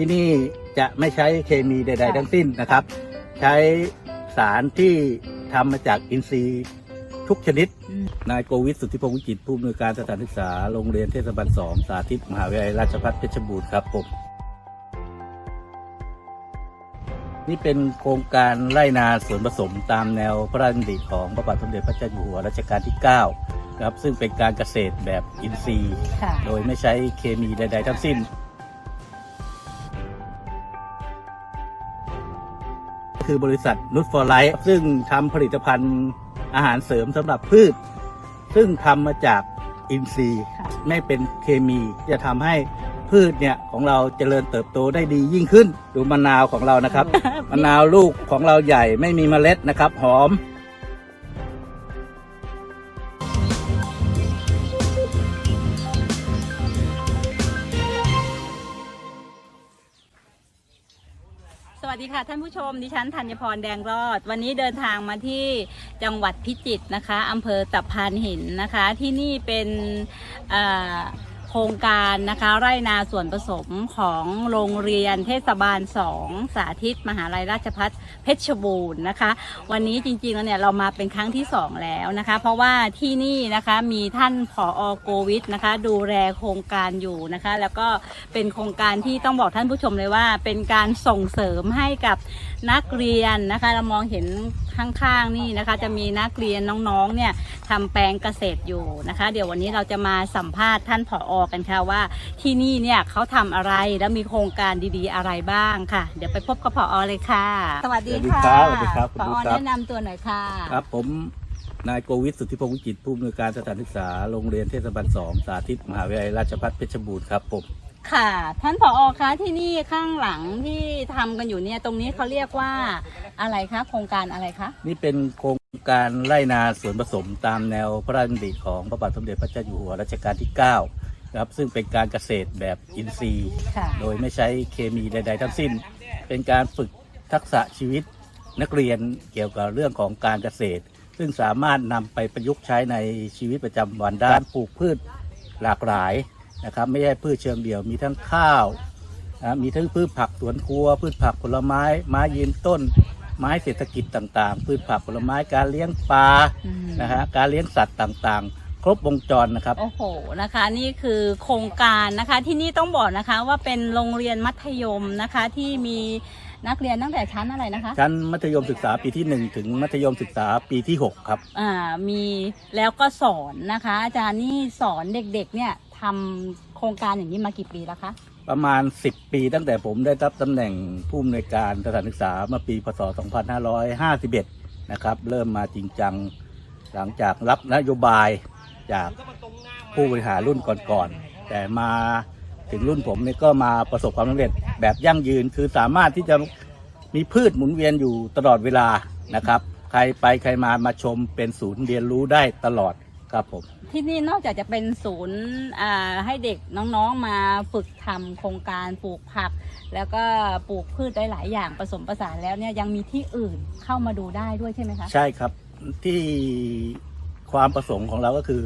ที่นี่จะไม่ใช้เคมีใด ๆ ทั้งสิ้นนะครับ ใช้สารที่ทำมาจากอินทรีย์ทุกชนิดอืมนายโกวิทสุทธิพงศ์วิจิตรผู้อำนวยการสถานศึกษาโรงเรียนเทศบาลสองสาธิตมหาวิทยาลัยราชภัฏเพชรบูรณ์ครับผมนี่เป็นโครงการไร่นาสวนผสมตามแนวพระราชดำริของพระบาทสมเด็จพระเจ้าอยู่หัวรัชกาลที่ 9 ครับ ซึ่งเป็นการเกษตรแบบอินทรีย์ค่ะโดยไม่ใช้เคมีใด ๆ ทั้งสิ้น คือบริษัทนุชฟอร์ไลท์ซึ่งทำผลิตภัณฑ์อาหารเสริมสำหรับพืช ซึ่งทำมาจากอินทรีย์ค่ะไม่เป็นเคมีจะทำให้พืชเนี่ยของเราเจริญเติบโตได้ดียิ่งขึ้น ดูมะนาวของเรานะครับ มะนาวลูกของเราใหญ่ไม่มีเมล็ดนะครับ หอม ผู้ชมดิฉันธัญพรแดงรอด วันนี้เดินทางมาที่จังหวัดพิจิตรนะคะอำเภอตะพานหินนะคะ ที่นี่เป็นอ โครงการนะคะไร่นาส่วนผสมของโรงเรียนเทศบาล 2 สาธิตมหาลัยราชพัฒเพชรบูรณ์นะคะ วันนี้จริงๆแล้วเนี่ยเรามาเป็นครั้งที่ 2 แล้วนะคะ เพราะว่าที่นี่นะคะมีท่านผอโกวิทนะคะ ดูแลโครงการอยู่นะคะ แล้วก็เป็นโครงการที่ต้องบอกท่านผู้ชมเลยว่า เป็นการส่งเสริมให้กับนักเรียนนะคะ เรามองเห็นข้างๆนี่นะคะ จะมีนักเรียนน้องๆเนี่ยทำแปลงเกษตรอยู่นะคะ เดี๋ยววันนี้เราจะมาสัมภาษณ์ท่านผอกันค่ะว่า ที่นี่เนี่ยเขาทำอะไรแล้วมีโครงการดีๆอะไรบ้างค่ะ เดี๋ยวไปพบกับผอเลยค่ะ สวัสดีค่ะสวัสดีครับสวัสดีครับคุณผอบุ๊คครับ แนะนำตัวหน่อยค่ะครับผมนายโกวิทสุทธิพงศ์วิจิตรผู้อำนวยการสถานศึกษาโรงเรียนเทศบาลสองสาธิตมหาวิทยาลัยราชภัฏเพชรบูรณ์ครับผม ค่ะ ท่านผอคะที่นี่ข้างหลังที่ทำกันอยู่เนี่ยตรงนี้เขาเรียกว่าอะไรคะโครงการอะไรคะนี่เป็นโครงการไร่นาสวนผสมตามแนวพระราชดำริของพระบาทสมเด็จพระเจ้าอยู่หัวรัชกาลที่9ครับซึ่งเป็นการเกษตรแบบอินทรีย์ ค่ะ โดยไม่ใช้เคมีใด ๆ ทั้งสิ้น เป็นการฝึกทักษะชีวิตนักเรียนเกี่ยวกับเรื่องของการเกษตร ซึ่งสามารถนำไปประยุกต์ใช้ในชีวิตประจำวันได้การปลูกพืชหลากหลาย นะครับไม่ใช่พืชเชิงเดี่ยวมีทั้งข้าวนะมีทั้งพืชผักสวนครัว พืชผักผลไม้ไม้ยืนต้น ไม้เศรษฐกิจต่างๆ พืชผักผลไม้การเลี้ยงปลาอืมนะฮะการเลี้ยงสัตว์ต่างๆ ครบวงจรนะครับ โอ้โหนะคะนี่คือโครงการนะคะที่นี่ต้องบอกนะคะว่าเป็นโรงเรียนมัธยมนะคะที่มีนักเรียนตั้งแต่ชั้นอะไรนะคะ ชั้นมัธยมศึกษาปีที่ 1 ถึงมัธยมศึกษาปีที่ 6 ครับ อ่ามีแล้วก็สอนนะคะ อาจารย์นี่สอนเด็กๆเนี่ย ทำโครงการอย่างนี้มากี่ปีแล้วคะประมาณ 10 ปีตั้งแต่ผมได้รับตำแหน่งผู้อำนวยการสถานศึกษาเมื่อปีพศ 2551 นะครับ เริ่มมาจริงจังหลังจากรับนโยบายจากผู้บริหารรุ่นก่อนๆ แต่มาถึงรุ่นผมเนี่ยก็มาประสบความสำเร็จแบบยั่งยืน คือสามารถที่จะมีพืชหมุนเวียนอยู่ตลอดเวลานะครับ ใครไปใครมามาชมเป็นศูนย์เรียนรู้ได้ตลอด ครับผม ที่นี่นอกจากจะเป็นศูนย์อ่าให้เด็กน้องๆมาฝึกทำโครงการปลูกผัก แล้วก็ปลูกพืชได้หลายอย่างผสมผสานแล้วเนี่ยยังมีที่อื่นเข้ามาดูได้ด้วยใช่ไหมคะ ใช่ครับที่ความประสงค์ของเราก็คือ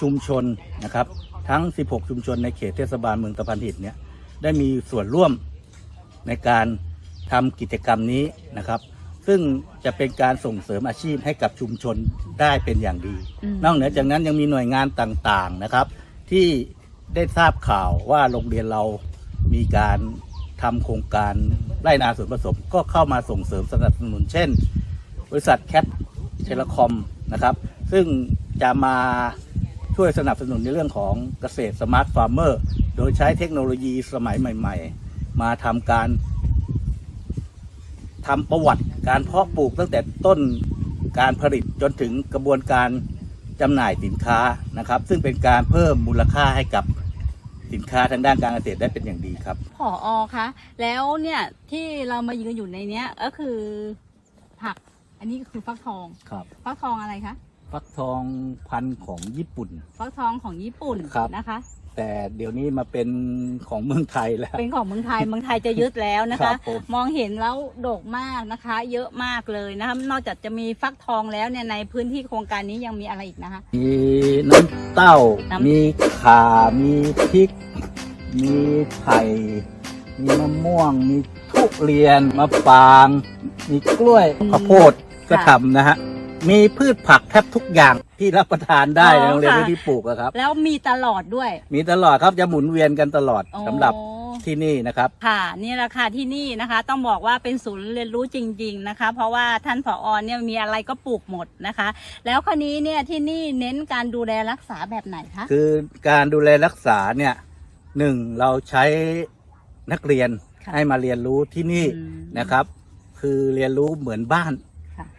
ชุมชนนะครับ ทั้ง 16 ชุมชนในเขตเทศบาลเมืองตะพันหินเนี่ยได้มีส่วนร่วมในการทำกิจกรรมนี้นะครับ ซึ่งจะเป็นการส่งเสริมอาชีพให้กับชุมชนได้เป็นอย่างดีอืมนอกเหนือจากนั้นยังมีหน่วยงานต่างๆนะครับ ที่ได้ทราบข่าวว่าโรงเรียนเรามีการทำโครงการไร่นาสวนผสมก็เข้ามาส่งเสริมสนับสนุนเช่น บริษัทแคทเทเลคอมนะครับ ซึ่งจะมาช่วยสนับสนุนในเรื่องของเกษตรสมาร์ทฟาร์มเมอร์โดยใช้เทคโนโลยีสมัยใหม่ ๆ มาทำการทำประวัติ การเพาะปลูกตั้งแต่ต้นการผลิตจนถึงกระบวนการจำหน่ายสินค้านะครับ ซึ่งเป็นการเพิ่มมูลค่าให้กับสินค้าทางด้านการเกษตรได้เป็นอย่างดีครับ ผออคะแล้วเนี่ยที่เรามายืนอยู่ในเนี้ยก็คือผักอันนี้ก็คือฟักทองครับ ฟักทองอะไรคะ ฟักทองพันธุ์ของญี่ปุ่น ฟักทองของญี่ปุ่นครับ นะคะ แต่เดี๋ยวนี้มาเป็นของเมืองไทยแล้ว เป็นของเมืองไทยเมืองไทยจะยึดแล้วนะครัคะ บผม มองเห็นแล้วโดกมากนะคะ เยอะมากเลยนะคะ นอกจากจะมีฟักทองแล้วเนี่ยในพื้นที่โครงการนี้ยังมีอะไรอีกนะคะ มีน้ำเต้า น้ำ มีข่า มีพริก มีไผ่ มีมะม่วง มีทุเรียน มะปราง มีกล้วย ข้าวโพดก็ค่ะทำนะฮะ มีพืชผักแทบทุกอย่างที่รับประทานได้อ๋อในโรงเรียนค่ะ ที่ปลูกอะครับ แล้วมีตลอดด้วย มีตลอดครับจะหมุนเวียนกันตลอดโอ้สำหรับที่นี่นะครับ ค่ะนี่แหละค่ะที่นี่นะคะ ต้องบอกว่าเป็นศูนย์เรียนรู้จริง ๆนะคะ เพราะว่าท่านผอเนี่ยมีอะไรก็ปลูกหมดนะคะ แล้วคราวนี้เนี่ยที่นี่เน้นการดูแลรักษาแบบไหนคะ คือการดูแลรักษาเนี่ยหนึ่งเราใช้นักเรียนค่ะให้มาเรียนรู้ที่นี่อืม นะครับ คือเรียนรู้เหมือนบ้านค่ะ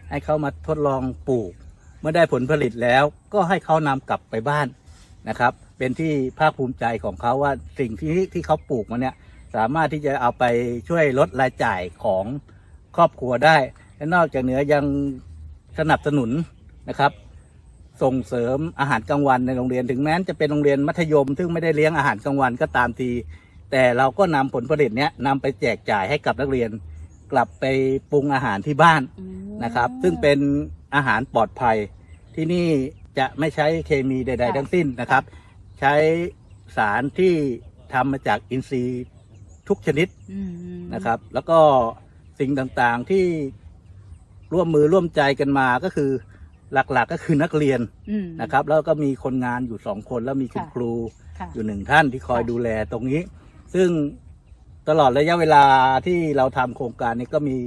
ให้เขามาทดลองปลูก เมื่อได้ผลผลิตแล้วก็ให้เขานำกลับไปบ้านนะครับ เป็นที่ภาคภูมิใจของเขาว่าสิ่งที่ที่เขาปลูกมาเนี่ยสามารถที่จะเอาไปช่วยลดรายจ่ายของครอบครัวได้ และนอกจากเหนือยังสนับสนุนนะครับ ส่งเสริมอาหารกลางวันในโรงเรียนถึงแม้จะเป็นโรงเรียนมัธยม ซึ่งไม่ได้เลี้ยงอาหารกลางวันก็ตามที แต่เราก็นำผลผลิตเนี้ยนำไปแจกจ่ายให้กับนักเรียน กลับไปปรุงอาหารที่บ้านอืมนะครับ ซึ่งเป็นอาหารปลอดภัย ที่นี่จะไม่ใช้เคมีใดค่ะๆทั้งสิ้นนะครับ ใช้สารที่ทำมาจากอินทรีย์ทุกชนิดอืมนะครับ แล้วก็สิ่งต่างๆที่ร่วมมือร่วมใจกันมาก็คือหลักๆก็คือนักเรียนอืมนะครับ แล้วก็มีคนงานอยู่สองคนแล้วมีคุณค่ะครูค่ะอยู่หนึ่งท่านที่คอยค่ะดูแลตรงนี้ ซึ่ง ตลอดระยะเวลาที่เราทำโครงการนี้ก็มี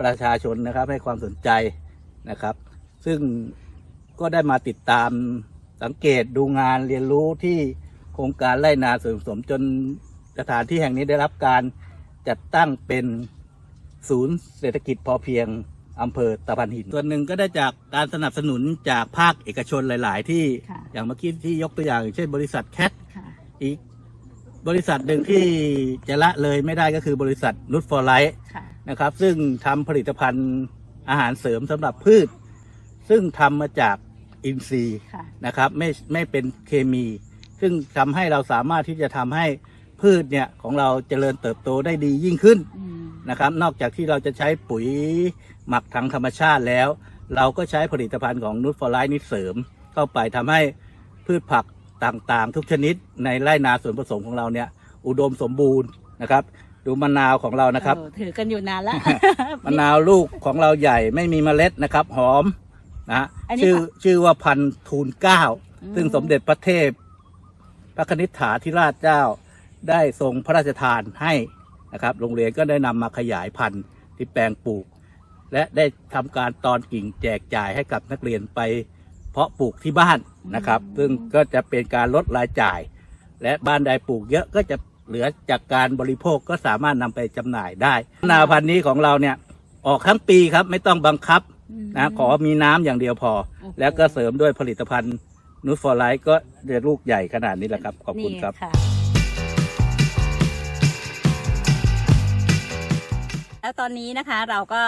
ประชาชนนะครับให้ความสนใจนะครับ ซึ่งก็ได้มาติดตามสังเกตดูงานเรียนรู้ที่โครงการไร่นาเสริมสมจนสถานที่แห่งนี้ได้รับการจัดตั้งเป็นศูนย์เศรษฐกิจพอเพียงอำเภอตะพันหิน ส่วนหนึ่งก็ได้จากการสนับสนุนจากภาคเอกชนหลาย ๆ ที่ค่ะอย่างเมื่อกี้ที่ยกตัวอย่างอย่างเช่นบริษัทแคทค่ะอีก บริษัทหนึ่งที่จะละเลยไม่ได้ก็คือบริษัทนุชฟอร์ไลท์ค่ะนะครับ ซึ่งทำผลิตภัณฑ์อาหารเสริมสำหรับพืช ซึ่งทำมาจากอินทรีย์ค่ะนะครับไม่ไม่เป็นเคมี ซึ่งทำให้เราสามารถที่จะทำให้พืชเนี่ยของเราเจริญเติบโตได้ดียิ่งขึ้นอืมนะครับ นอกจากที่เราจะใช้ปุ๋ยหมักทางธรรมชาติแล้ว เราก็ใช้ผลิตภัณฑ์ของนุชฟอร์ไลท์นี้เสริมเข้าไปทำให้พืชผัก ต่างๆ ทุกชนิดในไร่นาส่วนผสมของเราเนี่ย อุดมสมบูรณ์นะครับ ดูมะนาวของเรานะครับ เออถือกันอยู่นานแล้ว มะนาวลูกของเราใหญ่ไม่มีเมล็ดนะครับหอมนะอันนี้ชื่อค่ะชื่อว่าพันธุ์ทูลเก้าอืม ซึ่งสมเด็จพระเทพ พระคณิษฐาธิราชเจ้าได้ทรงพระราชทานให้นะครับ โรงเรียนก็ได้นำมาขยายพันธุ์ที่แปลงปลูก และได้ทำการตอนกิ่งแจกจ่ายให้กับนักเรียนไป เพาะปลูกที่บ้านนะครับ ซึ่งก็จะเป็นการลดรายจ่าย และบ้านใดปลูกเยอะก็จะเหลือจากการบริโภคก็สามารถนำไปจำหน่ายได้มะนาวพันธุ์นี้ของเราเนี่ยออกทั้งปีครับไม่ต้องบังคับมนะขอมีน้ำอย่างเดียวพอโอ้โหแล้วก็เสริมด้วยผลิตภัณฑ์นูตฟอร์ไลท์ก็เดือลูกใหญ่ขนาดนี้แหละครับ ขอบคุณครับ แล้วตอนนี้นะคะเราก็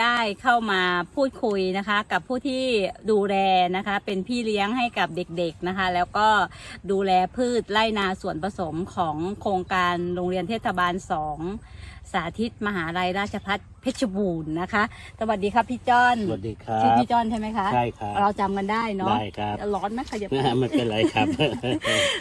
ได้เข้ามาพูดคุยนะคะ กับผู้ที่ดูแลนะคะ เป็นพี่เลี้ยงให้กับเด็กๆนะคะ แล้วก็ดูแลพืชไร่นาส่วนผสมของโครงการโรงเรียนเทศบาลสอง สาธิตมหาลัยราชพัฒเพชรบูรณ์นะคะ สวัสดีครับพี่จ้อนสวัสดีครับชื่อพี่จ้อนใช่ไหมคะใช่ครับเราจำกันได้เนาะได้ครับร้อนไหมขยับไม่เป็นไรครับ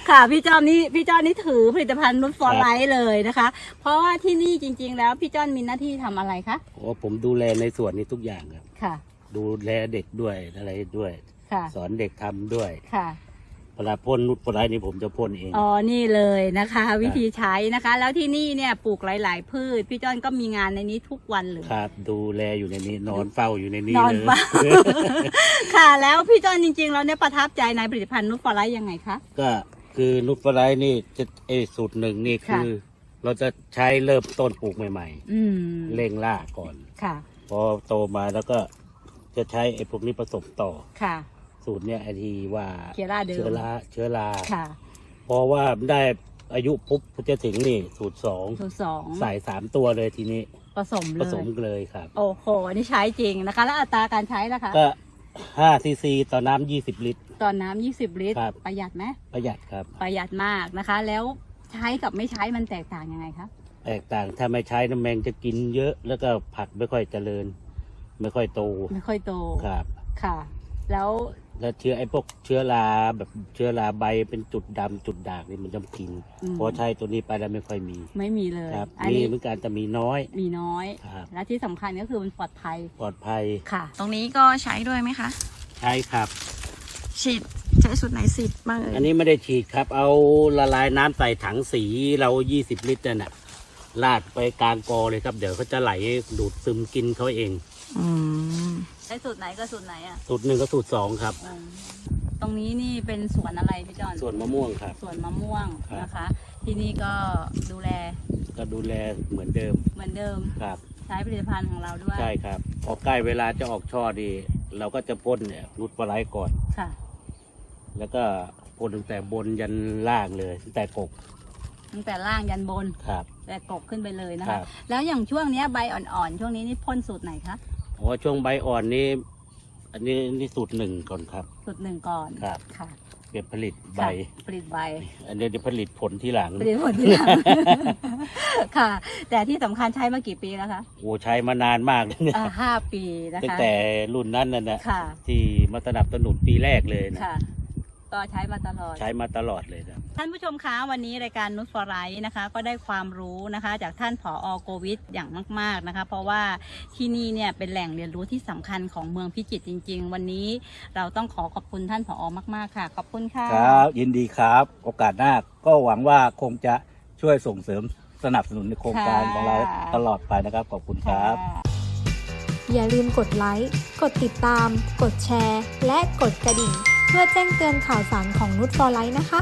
ค่ะพี่จอมนี่พี่จอนนี่ถือผลิตภัณฑ์นุชฟอร์ไลท์เลยนะคะ เพราะว่าที่นี่จริง ๆ แล้วพี่จอนมีหน้าที่ทำอะไรคะโอ้ผมดูแลในส่วนนี้ทุกอย่างครับค่ะ ดูแลเด็กด้วยอะไรด้วยค่ะสอนเด็กทำด้วยค่ะ เวลาพ่นนุชโปรไลท์นี่ผมจะพ่นเอง อ๋อ นี่เลยนะคะ วิธีใช้นะคะ แล้วที่นี่เนี่ยปลูกหลาย ๆ พืช พี่จอนก็มีงานในนี้ทุกวันเลยครับ ดูแลอยู่ในนี้นอนเฝ้าอยู่ในนี้นอนเลยเฝ้าค่ะ แล้วพี่จอนจริงๆแล้วเนี่ยประทับใจในผลิตภัณฑ์นุชฟอร์ไลท์ยังไงคะ ก็คือนุชโปรไลท์นี่จะเอยสูตรหนึ่งนี่ค่ะคือ เราจะใช้เริ่มต้นปลูกใหม่อืมๆเร่งล่าก่อนค่ะ พอโตมาแล้วก็จะใช้ไอ้พวกนี้ผสมต่อค่ะ สูตรเนี่ยไอทีว่าเชื้อราเดิม เชื้อราเชื้อราค่ะพอว่าได้อายุปุ๊บจะถึงนี่สูตรสองสูตรสองใส่สามตัวเลยทีนี้ผสมผเลสยมเลยครับ โอ้โหอันนี่ใช้จริงนะคะ แล้วอัตราการใช้ล่ะคะ ก็ห้าซีซีต่อน้ำยี่สิบลิตร ตอนน้ำ20 ลิตร ครับ ประหยัดไหมประหยัดครับ ประหยัดมากนะคะ แล้วใช้กับไม่ใช้มันแตกต่างยังไงคะ แตกต่างถ้าไม่ใช้น้ำแมงจะกินเยอะแล้วก็ผักไม่ค่อยเจริญ ไม่ค่อยโตไม่ค่อยโต ครับ ค่ะ แล้ว แล้วเชื้อไอ้พวกเชื้อราแบบเชื้อราใบเป็นจุดดำจุดด่างนี่มันจะกินอืมพอใช้ตัวนี้ไปแล้วไม่ค่อยมีไม่มีเลยครับอันมีนี้เหมือนกันแต่มีน้อยมีน้อย ครับและที่สำคัญก็คือมันปลอดภัยปลอดภัยค่ะ ตรงนี้ก็ใช้ด้วยไหมคะ ใช่ครับ ฉีดใช้สูตรไหนสิบบ้างเอ่อันยนี้ไม่ได้ฉีดครับ เอาละลายน้ำใส่ถังสีเรา 20 ลิตรนั่นน่ะลาดไปกลางกอเลยครับ เดี๋ยวเขาจะไหลดูดซึมกินเขาเอง อืม ใช้สูตรไหนก็สูตรไหนอะสูตรหนึ่งก็สูตรสองครับ อืมตรงนี้นี่เป็นสวนอะไรพี่จอนส่วนมะม่วงครับ สวนมะม่วงครับ นะคะ ที่นี่ก็ดูแลก็ดูแลเหมือนเดิมเหมือนเดิมครับ ใช้ผลิตภัณฑ์ของเราด้วยใช่ครับพอใกล้เวลาจะออกช่อดี เราก็จะพ่นเนี่ยรูดปลาไหลก่อน ค่ะแล้วก็พ่นตั้งแต่บนยันล่างเลยตั้งแต่กกตั้งแต่ล่างยันบน ครับ แต่กกขึ้นไปเลยนะครัคะ บ แล้วอย่างช่วงเนี้ยใบอ่อนๆ ช่วงนี้นี่พ่นสูตรไหนคะ เพราะว่าช่วงใบอ่อนนี้ อันนี้นี่สูตรหนึ่งก่อนครับสูตรหนึ่งก่อนครับ ค่ะเก็บผลิตใบ ค่ะผลิตใบ อันนี้จะผลิตผลที่หลังผลิตผลที่หลัง ค่ะ แต่ที่สำคัญใช้มากี่ปีแล้วคะโอ้ใช้มานานมากเลยเนี่ยอ่าห้าปีนะตั้งคะ แต่รุ่นนั้นน่ะนะค่ะ ที่มาสนับสนุนปีแรกเลยนะค่ะ ก็ใช้มาตลอด ใช้มาตลอดเลยครับ ท่านผู้ชมคะวันนี้รายการนุชฟอร์ไรนะคะ ก็ได้ความรู้นะคะ จากท่านผอโกวิทอย่างมาก ๆนะคะ เพราะว่าที่นี่เนี่ยเป็นแหล่งเรียนรู้ที่สำคัญของเมืองพิจิตรจริง ๆ วันนี้เราต้องขอขอบคุณท่านผอมาก ๆ ค่ะ ขอบคุณค่ะครับยินดีครับ โอกาสหน้าก็หวังว่าคงจะช่วยส่งเสริมสนับสนุนในโครงการค่ะของเราตลอดไปนะครับ ขอบคุณครับค่ะอย่าลืมกดไลค์กดติดตาม กดแชร์ และกดกระดิ่ง เพื่อแจ้งเตือนข่าวสารของนุชฟอร์ไลท์นะคะ